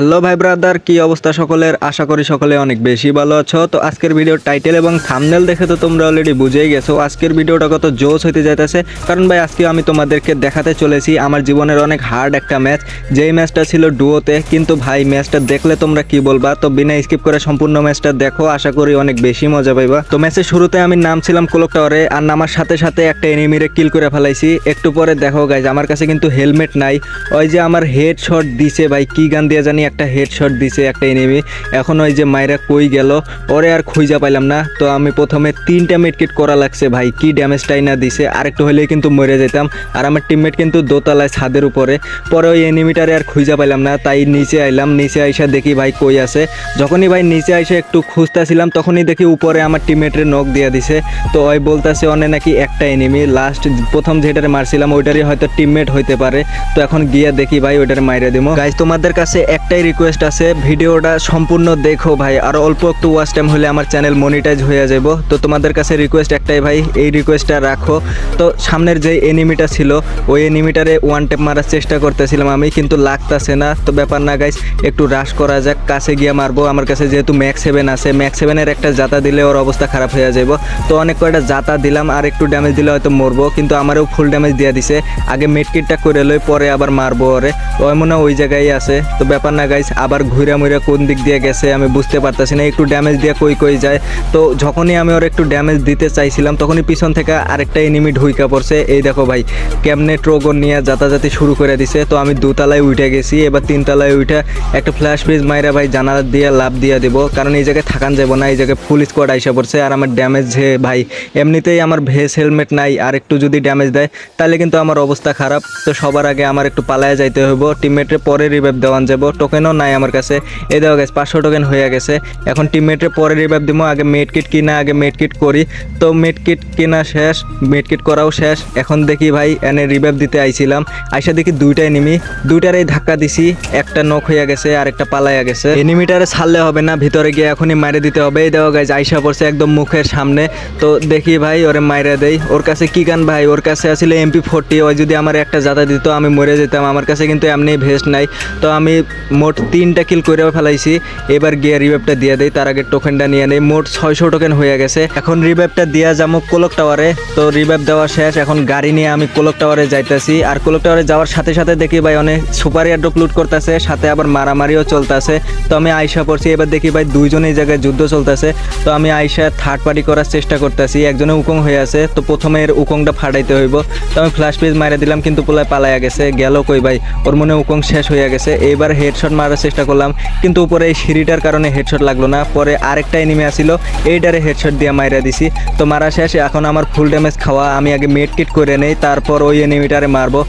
Hello ভাই brother, কি অবস্থা সকলের? আশা করি সকলে অনেক বেশি ভালো আছো। তো আজকের ভিডিওর টাইটেল এবং থামনেল দেখে তো তোমরা অলরেডি বুঝেই গেছো। আজকের ভিডিওটা কত জোস হইতে যাইতেছে। কারণ ভাই আজকে আমি তোমাদেরকে দেখাতে চলেছি আমার জীবনের অনেক হার্ড একটা ম্যাচ যেই ম্যাচটা ছিল ডুয়োতে কিন্তু ভাই ম্যাচটা দেখলে তোমরা কি বলবা? তো বিনা স্কিপ করে সম্পূর্ণ ম্যাচটা দেখো, আশা করি অনেক বেশি মজা পাইবা। তো ম্যাচের শুরুতে আমি নামছিলাম কোলক টাওয়ারে আর নামার সাথে সাথে একটা এনিমিরে কিল করে ফেলাইছি। একটু পরে দেখো গাইজ আমার কাছে কিন্তু হেলমেট নাই। ওই যে আমার হেড শট দিছে ভাই, কি গান দিয়ে জানি একটা হেড শট দিছে, একটা এনিমি এখন ওই যে মাইরা কই গেল, ওরে আর খুঁজা পাইলাম না। তো আমি প্রথমে তিনটা মেডকিট করা লাগছে ভাই, কি ড্যামেজটাই না দিছে, আরেকটু হলেই কিন্তু মরে যেতাম। আর আমার টিমমেট কিন্তু দোতলায় ছাদের উপরে। পরে ওই এনিমিটারে আর খুঁজা পাইলাম না, তাই নিচে আইলাম, নিচে আইসা দেখি ভাই কই আছে। যখনই ভাই নিচে আইসা একটু খুঁজতেছিলাম, তখনই দেখি উপরে আমার টিমমেটের নখ দিয়ে দিছে। তো ওই বলতেছে, অনে নাকি একটা এনিমি লাস্ট প্রথম যেটারে মারছিলাম, ওইটারই হয়তো টিমমেট হইতে পারে। তো এখন গিয়ে দেখি ভাই, ওইটারে মাইরে দিবো গাইজ তোমাদের কাছে একটাই রিকোয়েস্ট আছে, ভিডিওটা সম্পূর্ণ দেখো ভাই। আর অল্প একটু ওয়াচ টাইম হলে আমার চ্যানেল মনিটাইজ হয়ে যাব তো তোমাদের কাছে রিকোয়েস্ট একটাই ভাই, এই রিকোয়েস্টটা রাখো। তো সামনের যে এনিমিটা ছিল, ওই এনিমিটারে ওয়ান টেপ মারার চেষ্টা করতেছিলাম আমি, কিন্তু লাগতাছে না। তো ব্যাপার না গাইজ একটু রাশ করা যাক, কাছে গিয়ে মারবো। আমার কাছে যেহেতু ম্যাক্স সেভেন আছে ম্যাক্স সেভেনের একটা জাতা দিলে ওর অবস্থা খারাপ হয়ে যাব তো অনেক কয়টা জাতা দিলাম, আর একটু ড্যামেজ দিলে হয়তো মরবো, কিন্তু আমারও ফুল ড্যামেজ দিয়ে দিছে। আগে মেডকিটটা করে লই, পরে আবার মারবো ওরে। ওই মনে ওই জায়গায় আছে। তো ব্যাপার না গাইস আবার ঘুরে মুড়ে কোন দিক দিয়ে গেছে আমি বুঝতে পারতাছি না, একটু ড্যামেজ দিয়ে কই কই যায়। তো যখনই আমি ওর একটু ড্যামেজ দিতে চাইছিলাম, তখনই পিছন থেকে আরেকটা এনিমি ঢুইকা পড়ছে। এই দেখো ভাই, কেমনে ট্রোগন নিয়ে যাতাযাতি শুরু করে দিছে। তো আমি দুতলায় উঠে গেছি, এবার তিনতলায় উঠে একটা ফ্ল্যাশ পেজ মাইরা ভাই জানালা দিয়ে লাভ দিয়ে দেবো, কারণ এই জায়গায় থাকান যাব না, এই জায়গায় ফুল স্কোয়াড আইসা পড়ছে আর আমার ড্যামেজ যে ভাই। এমনিতেই আমার ভেস হেলমেট নাই, আর একটু যদি ড্যামেজ দেয়, তাহলে কিন্তু আমার অবস্থা খারাপ। তো সবার আগে আমার একটু পালায় যাইতে হইব টিমমেটের পরে রিভাইভ দেওয়ান যাব টোকেনও নাই আমার কাছে। এই দেওয়া গেছে পাঁচশো টোকেন হয়ে গেছে। এখন টিমমেটের পরে রিভাইভ দিব, আগে মেড কিট কিনা, আগে মেড কিট করি। তো মেড কিট কিনা শেষ মেড কিট করাও শেষ। এখন দেখি ভাই, এনে রিভাইভ দিতে আইছিলাম। আইসা দেখি দুইটা এনিমি দুইটারই ধাক্কা দিছি। একটা নখ হয়ে গেছে আর একটা পালাইয়া গেছে। এনিমিটারে ছাড়লে হবে না, ভিতরে গিয়ে এখনই মাইরে দিতে হবে। এই দেওয়া গাইজ আইসা পড়ছে একদম মুখের সামনে। তো দেখি ভাই, ওরে মাইরে দেই। ওর কাছে কি গান ভাই? ওর কাছে আসলে এমপি ফোরটি ওই যদি আমার একটা জাতা দিত, আমি মরে যেতাম। আমার কাছে কিন্তু এমনি ভেস্ট নাই। তো আমি মোট তিনটা কিল করেও ফেলাইছি। এবার গিয়ে রিভাইভটা দিয়ে দেই, তার আগে টোকেনটা নিয়ে নেই। মোট ছয়শো টোকেন হয়ে গেছে। এখন রিভাইভটা দিয়া যাব কোলক টাওয়ারে তো রিভাইভ দেওয়া শেষ। এখন গাড়ি নিয়ে আমি কোলক টাওয়ারে যাইতেছি। আর কোলক টাওয়ারে যাওয়ার সাথে সাথে দেখি ভাই অনেক সুপার এয়ারড্রপ লুট করতেছে, সাথে আবার মারামারিও চলতেছে। তো আমি আয়সা পড়ছি। এবার দেখি ভাই দুইজন এই জায়গায় যুদ্ধ চলতেছে। তো আমি আয়সা থার্ড পার্টি করার চেষ্টা করতেছি। একজনে উকং হয়ে আছে। তো প্রথমে এর উকংটা ফাটাইতে হইব। তো আমি ফ্ল্যাশ পেজ মারা দিলাম, কিন্তু পোলায় পালাইয়া গেছে। গেল কই ভাই? ওর মনে উকং শেষ হয়ে গেছে। এইবার হেডশট মারার চেষ্টা করলাম, কিন্তু উপরে এই সিঁড়িটার কারণে হেডশট লাগল না। পরে আরেকটা এনিমি আসিল, এইটারে হেডশট দিয়ে মাইরা দিছি। তো মারা শেষ এখন আমার ফুল ড্যামেজ খাওয়া, আমি আগে মেড কিট করে নেই, তারপর ওই এনিমিটারে মারবো।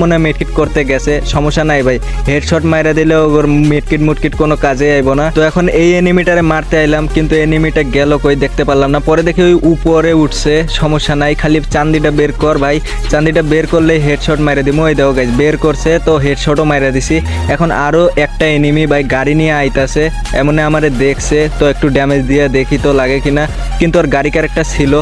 মনে হয় মেড কিট করতে গেছে, সমস্যা নাই ভাই। হেডশট মাইরা দিলে ওর মেড কিট মুটকিট কোনো কাজে আইব না। তো এখন এই এনিমিটারে মারতে আইলাম, কিন্তু এনিমিটা গেল কই দেখতে পারলাম না। পরে দেখি ওই উপরে উঠছে, সমস্যা নাই, খালি চান্দিটা বের কর ভাই। চান্দিটা বের করলে হেডশট মাইরা দিমু। ওই দেখো গাইজ বের করছে, তো হেডশটও মাইরা দিছি। এখন আরও একটা এনিমি ভাই গাড়ি নিয়ে আইতাছে, এমনে আমারে দেখছে, তো একটু ড্যামেজ দিয়ে দেখি তো লাগে কিনা। কিন্তু ওর গাড়ি ক্যারেক্টার ছিল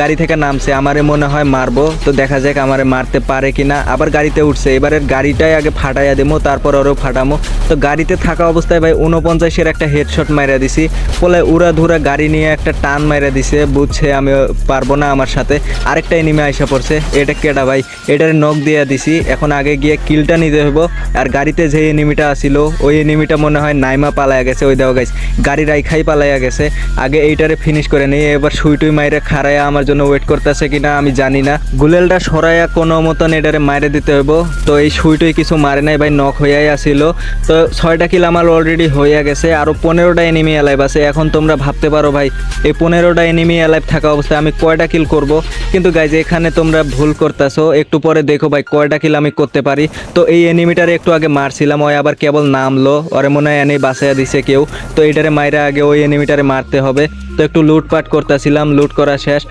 গাড়ি থেকে নামছে, আমারে মনে হয় মারবো, তো দেখা যাক আমারে মারতে পারে কিনা। আবার গাড়িতে উঠছে, এবারের গাড়িটাই আগে ফাটাইয়া দেবো, তারপর ওরও ফাটামো। তো গাড়িতে থাকা অবস্থায় ভাই উনপঞ্চাশের একটা হেডশট মাইরা দিছি বলে উড়া ধুরা গাড়ি নিয়ে একটা টান মাইরা দিছে, বুঝছে আমি পারব না আমার সাথে। আরেকটা এনিমে আইসা পড়ছে, এটা কেডা ভাই? এটারে নখ দিয়ে দিছি, এখন আগে গিয়ে কিলটা নিতে হইব, আর গাড়িতে যে এনিমিটা আসিল ওই এনিমিটা মনে হয় নাইমা পালাইয়া গেছে, ওই দেওয়া গাইস গাড়ি রাইখাই পালাইয়া গেছে। আগে এইটারে ফিনিশ করে নিই এবার সুই টুই মাইরে খারাইয়া আমার জন্য ওয়েট করতেছে কিনা আমি জানি না। গুলেলটা সরাইয়া কোনো মতন এটারে মাইরে দিতে হইব। তো এই সুই টুই কিছু মারে নাই ভাই নখ হইয়াই আসিল তো ছয়টা কিল আমার অলরেডি হইয়া গেছে আরও পনেরোটা এনিমি অ্যালাইভ আছে। এখন তোমরা ভাবতে পারো ভাই, এই পনেরোটা এনিমি অ্যালাইভ থাকা অবস্থায় আমি কয়টা কিল করব? কিন্তু গাইজ এখানে তোমরা ভুল করতেছো। একটু পরে দেখো ভাই, কয়টা কিল আমি করতে পারি। তো এই এনিমিটারে একটু আগে মারছিলাম, ওই আবার কেবল নামলো। ওরে মনে হয় এনে বাসায়া দিছে কেউ। তো এইটারে মাইরা আগে ওই এনিমিটারে মারতে হবে। তো একটু লুটপাট করতেছিলাম, লুট করা শেষ।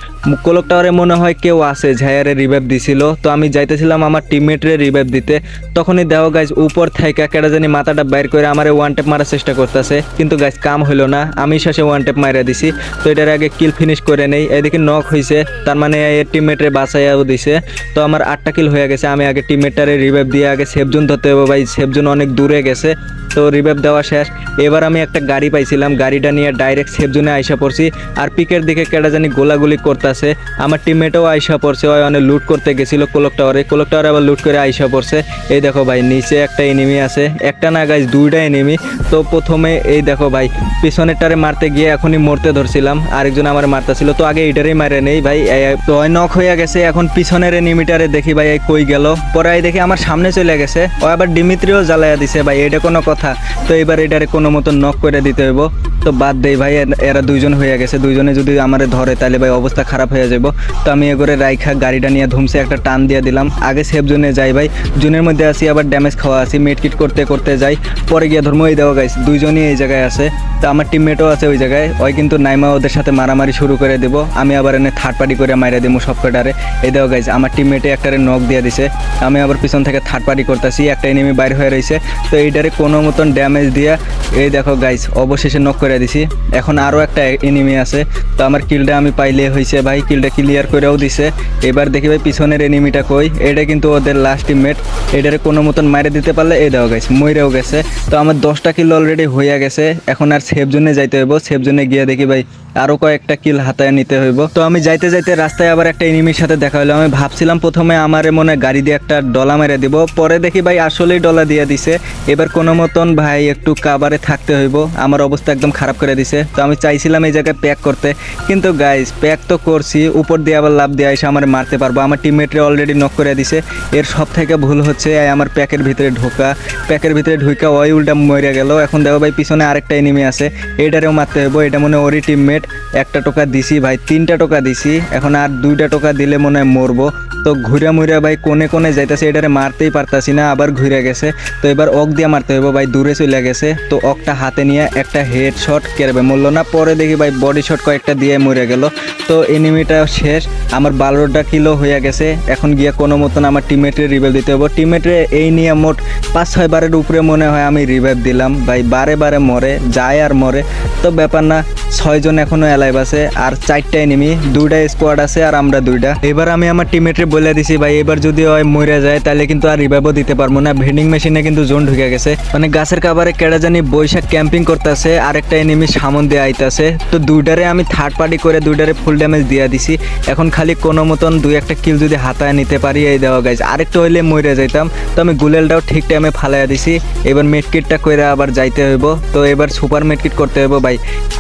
কোলক ওরে মনে হয় কেউ আছে, ঝায়ারে রিভাইভ দিছিল। তো আমি যাইতেছিলাম আমার টিমমেটরে রিভাইভ দিতে। তখনই দেহ গাইজ উপর থেকে কেডা জানি মাথাটা বাইর করে আমার ওয়ান টেপ মারার চেষ্টা করতেছে। কিন্তু গাইজ কাম হইল না। আমি শেষে ওয়ান টেপ মাইরা দিছি। তো এটার আগে কিল ফিনিশ করে নেই। এদিকে নক হয়েছে তার মানে এর টিমমেটরে বাঁচাইয়াও দিছে। তো আমার আটটা কিল হয়ে গেছে। আমি আগে টিমমেটটারে রিভাইভ দিয়ে আগে সেফজোন ধরতে হবে। ভাই সেফজোন অনেক দূরে গেছে। তো রিভাইভ দেওয়া শেষ। এবার আমি একটা গাড়ি পাইছিলাম। গাড়িটা নিয়ে ডাইরেক্ট সেফ জোনে আইসা পড়ছি। আর পিকের দিকে কেটা জানি গোলাগুলি করতেছে। আমার টিমমেটও আইসা পড়ছে। ওই অনেক লুট করতে গেছিল কোলক টাওয়ারে কোলক টাওয়ারে আবার লুট করে আইসা পড়ছে। এই দেখো ভাই, নিচে একটা এনিমি আছে। একটা না গাইজ দুইটা এনিমি তো প্রথমে এই দেখো ভাই, পিছনেরটারে মারতে গিয়ে এখনই মরতে ধরছিলাম। আরেকজন আমার মারতেছিল। তো আগে এইটারই মারে নেই ভাই। তো নক হয়ে গেছে। এখন পিছনের এনিমিটারে দেখি ভাই কই গেল। পরে দেখি আমার সামনে চলে গেছে। ও আবার ডিমিত্রিও জ্বালায়া দিছে ভাই। এটা কোনো কথা তো এবার এটারে কোনো মতো নক করে দিতে হইব। তো বাদ দেই ভাই এর- দুইজন হয়ে গেছে। দুইজনে যদি আমারে ধরে তাহলে ভাই অবস্থা খারাপ হয়ে যাব তো আমি এগোরে রাইখা গাড়িটা নিয়ে ধুমসে একটা টান দিয়ে দিলাম। আগে সেফ জোনে যাই ভাই। জোনের মধ্যে আসি আবার ড্যামেজ খাওয়া আছি। মেডকিট করতে করতে যাই। পরে গিয়ে ধর্ম এই দেওয়া গাইস দুইজনই এই জায়গায় আছে। তো আমার টিমমেটও আছে ওই জায়গায়। ওই কিন্তু নাইমা ওদের সাথে মারামারি শুরু করে দেবো। আমি আবার এনে থার্ড পার্টি করে মাইরা দিব সব কটারে এই দেওয়া গাইছে আমার টিমমেটে একটারে নক দিয়ে দিছে। আমি আবার পিছন থেকে থার্ড পার্টি করতেছি। একটা এনিমি বাইর হয়ে রয়েছে তো এইটারে কোনো মতন ড্যামেজ দিয়ে। এই দেখো গাইস অবশেষে নক করে দিছি। এখন আরও একটা এনিমি আছে। তো আমার কিলটা আমি পাইলে হয়েছে ভাই। কিলটা ক্লিয়ার করেও দিছে। এবার দেখি ভাই পিছনের এনিমিটা কই। এটা কিন্তু ওদের লাস্ট টিমমেট এটারে কোনো মতন মারে দিতে পারলে, এই দেওয়া গেছে মইরেও গেছে। তো আমার দশটা কিল অলরেডি হয়ে গেছে। এখন আর সেফ জোনে যাইতে হইব। সেফ জোনে গিয়ে দেখি ভাই আরও কয়েকটা কিল হাতায় নিতে হইব। তো আমি যাইতে যাইতে রাস্তায় আবার একটা এনিমির সাথে দেখা হলো আমি ভাবছিলাম প্রথমে আমারে মনে গাড়ি দিয়ে একটা ডলা মেরে দিব। পরে দেখি ভাই আসলেই ডলা দিয়ে দিছে। এবার কোনো মতন ভাই একটু কাবারে থাকতে হইব। আমার অবস্থা একদম খারাপ করে দিছে। তো আমি চাইছিলাম এই জায়গায় প্যাক করতে। কিন্তু গাইজ প্যাক তো করছি। উপর দিয়ে আবার লাভ দিয়ে এসে আমার মারতে পারব। আমার টিমমেটরে অলরেডি নক করে দিছে। এর সব থেকে ভুল হচ্ছে আমার প্যাকের ভিতরে ঢোকা। প্যাকের ভিতরে ঢুকা ওই উল্টা মরে গেল। এখন দেখো ভাই পিছনে আরেকটা এনিমি আছে। এটারেও মারতে হইব। এটা মনে ওরই টিমমেট একটা টোকা দিছি, ভাই তিনটা টোকা দিছি। এখন আর দুইটা টোকা দিলে মনে হয় মরবো। তো ঘুরে মুড়ে ভাই কোনে কোনে যাইতেছে, এটারে মারতেই পারতাছি না, আবার ঘুরে গেছে। তো এবার অক দিয়ে মারতে হইব ভাই, দূরে চলে গেছে। তো অকটা হাতে নিয়ে একটা হেড শট কেরবে, মরলো না, পরে দেখি ভাই বডি শট কয়েকটা দিয়ে মরে গেল। তো এনিমিটা শেষ, আমার বারোটা কিলো হয়ে গেছে। এখন গিয়ে কোনো মতন আমার টিমমেটরে রিভাইভ দিতে হব টিমমেটরে এই নিয়ে মোট পাঁচ, ছয় বারের উপরে মনে হয় আমি রিভাইভ দিলাম। ভাই বারে বারে মরে, যায় আর মরে। তো ব্যাপার না ছয়জন এখনও অ্যালাইভ আছে, আর চারটা এনিমি দুইটা স্কোয়াড আছে আর আমরা দুইটা। এবার আমি আমার টিমমেটরে বলে দিছি, ভাই, এবার যদি ওই মরে যায়, তাহলে কিন্তু আর রিভাইভও দিতে পারব না। ভেন্ডিং মেশিনে কিন্তু জোন ঢুকে গেছে। মানে গাছের কাবারে কেডা জানি বৈশাখ ক্যাম্পিং করতেছে আর একটা এনিমি সামন দিয়ে আইতাছে। তো দুইটারে আমি থার্ড পার্টি করে দুইটারে ফুল ড্যামেজ দিয়ে দিছি। এখন খালি কোনো মতন দুই একটা কিল যদি হাতায় নিতে পারি, এই দেওয়া গাইজ আরেকটু হইলে মরে যাইতাম। তো আমি গুলেলটাও ঠিক টাইমে ফালাইয়া দিছি। এবার মেডকিটটা করে আবার যাইতে হইব। তো এবার সুপার মেডকিট করতে হইব, ভাই।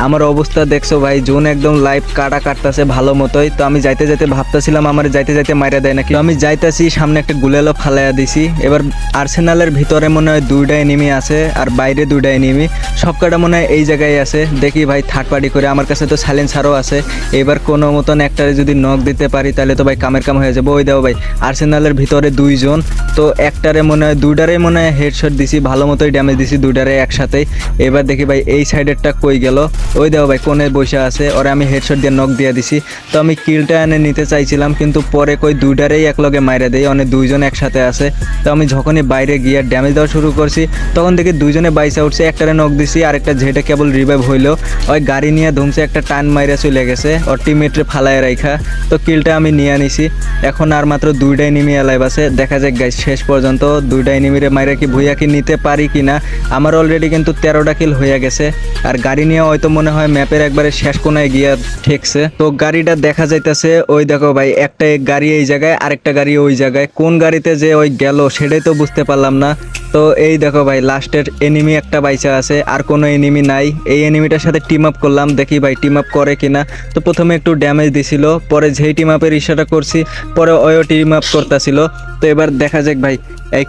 আমার অবস্থা দেখছ, ভাই, জোন একদম লাইফ কাটা কাটতেছে ভালো মতোই। তো আমি যাইতে যাইতে ভাবতেছিলাম, আমার যাইতে যাইতে মাইরা দেয় নাকি? আমি যাইতাছি, সামনে একটা গুলেলও ফালাইয়া দিছি। এবার আর্সেনালের ভিতরে মনে হয় দুইটা এনিমি আছে আর বাইরে দুইটা এনিমি সব কটা মনে হয় এই জায়গায় আছে। দেখি ভাই থার্ড পার্টি করে। আমার কাছে তো সাইলেন্সারও আছে। এবার কোনো মতন একটারে যদি নক দিতে পারি, তাহলে তো ভাই কামের কাম হয়ে যাবে। ওই দাও ভাই, আর্সেনালের ভিতরে দুইজন। তো একটারে মনে হয়, দুইটারে মনে হয় হেডশট দিছি, ভালো মতোই ড্যামেজ দিছি দুইটারে একসাথেই এবার দেখি ভাই, এই সাইডেরটা কই গেল? ওই দাও ভাই কোনে বসে আছে। ওরে আমি হেডশট দিয়ে নক দিয়ে দিছি। তো আমি কিলটা এনে নিতে চাইছিলাম, কিন্তু পরে কই দুইটারেই একলগে মাইরে দেই অনেক দুইজন একসাথে আছে। তো আমি যখনই বাইরে গিয়ে ড্যামেজ দেওয়া শুরু করছি, তখন দেখি দুইজনে বাইসে উঠছে, একটারে নক দিছি আর একটা ঝেটে কেবল রিভাইভ হইল। ওই গাড়ি নিয়ে ধুমছে, একটা টান মাইরা চলে গেছে, ওর টিমমেটরে ফালায় রাইখা। তো কিলটা আমি নিয়ে নিছি এখন আর মাত্র দুইটা এনিমি অ্যালাইভ আছে। দেখা যাক গাইজ শেষ পর্যন্ত দুইটা এনিমিরে মাইরা কি ভুইয়া কি নিতে পারি কি না আমার অলরেডি কিন্তু তেরোটা কিল হয়ে গেছে। আর গাড়ি নিয়ে হয়তো মনে হয় ম্যাপের একবারে শেষ কোনায় গিয়া ঠেকছে। তো গাড়িটা দেখা যাইতেছে, ওই দেখো ভাই, একটা গাড়ি এই জায়গায় আরেকটা গাড়ি ওই জায়গায়। কোন গাড়িতে যে ওই গেল সেটাই তো বুঝতে পারলাম না। তো এই দেখো ভাই, লাস্টের এনিমি একটা বাইচা আছে, আর কোনো এনিমি নাই। এই এনিমিটার সাথে টিম আপ করলাম, দেখি ভাই টিম আপ করে কিনা। তো প্রথমে একটু ড্যামেজ দিছিল, পরে যেই টিম আপের ইশারা করছি, পরে ওয়ও টিম আপ করতেছিল। তো এবার দেখা যাক ভাই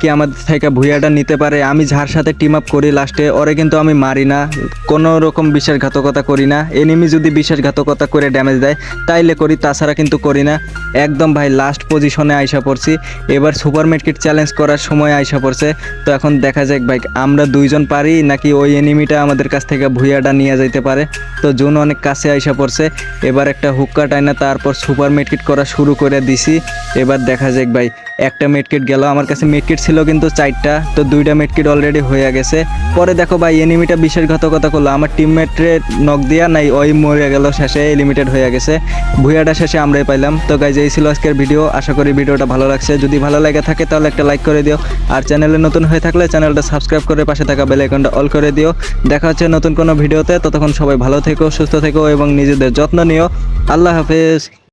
কি আমাদের থেকে ভুইয়াটা নিতে পারে? আমি যার সাথে টিম আপ করি লাস্টে ওরে কিন্তু আমি মারি না। কোনো রকম বিশ্বাসঘাতকতা করি না। এনিমি যদি বিশ্বাসঘাতকতা করে ড্যামেজ দেয়, তাইলে করি, তাছাড়া কিন্তু করি না। একদম ভাই লাস্ট পজিশনে আইসা পড়ছি। এবার সুপার মার্কেট চ্যালেঞ্জ করার সময় আইসা পড়ছে। তো এখন দেখা যাক ভাই, আমরা দুইজন পারি নাকি ওই এনিমিটা আমাদের কাছ থেকে ভুইয়াটা নিয়ে যাইতে পারে? তো জোন অনেক কাছে আইসা পড়ছে। এবার একটা হুক্কা টাইনা তারপর সুপার মার্কেট করা শুরু করে দিছি। এবার দেখা যাক ভাই একটা মেডকিট গেল, আমার কাছে মেডকিট ছিল কিন্তু চারটা, তো দুইটা মেডকিট অলরেডি হয়ে গেছে। পরে দেখো ভাই এনিমিটা বিশ্বাসঘাতকতা করল। আমার টিমমেটরে নক দিয়া নাই, ওই মরে গেল, শেষে লিমিটেড হয়ে গেছে। ভুইয়াটা শেষে আমরাই পাইলাম। তো গাইজ এই ছিল আজকের ভিডিও আশা করি ভিডিওটা ভালো লাগছে। যদি ভালো লাগে থাকে, তাহলে একটা লাইক করে দিও। আর চ্যানেলে নতুন হয়ে থাকলে চ্যানেলটা সাবস্ক্রাইব করে পাশে থাকা বেল আইকনটা অল করে দিও। দেখা হচ্ছে নতুন কোনো ভিডিওতে ততক্ষণ সবাই ভালো থেকো, সুস্থ থেকো এবং নিজেদের যত্ন নিও। আল্লাহ হাফেজ।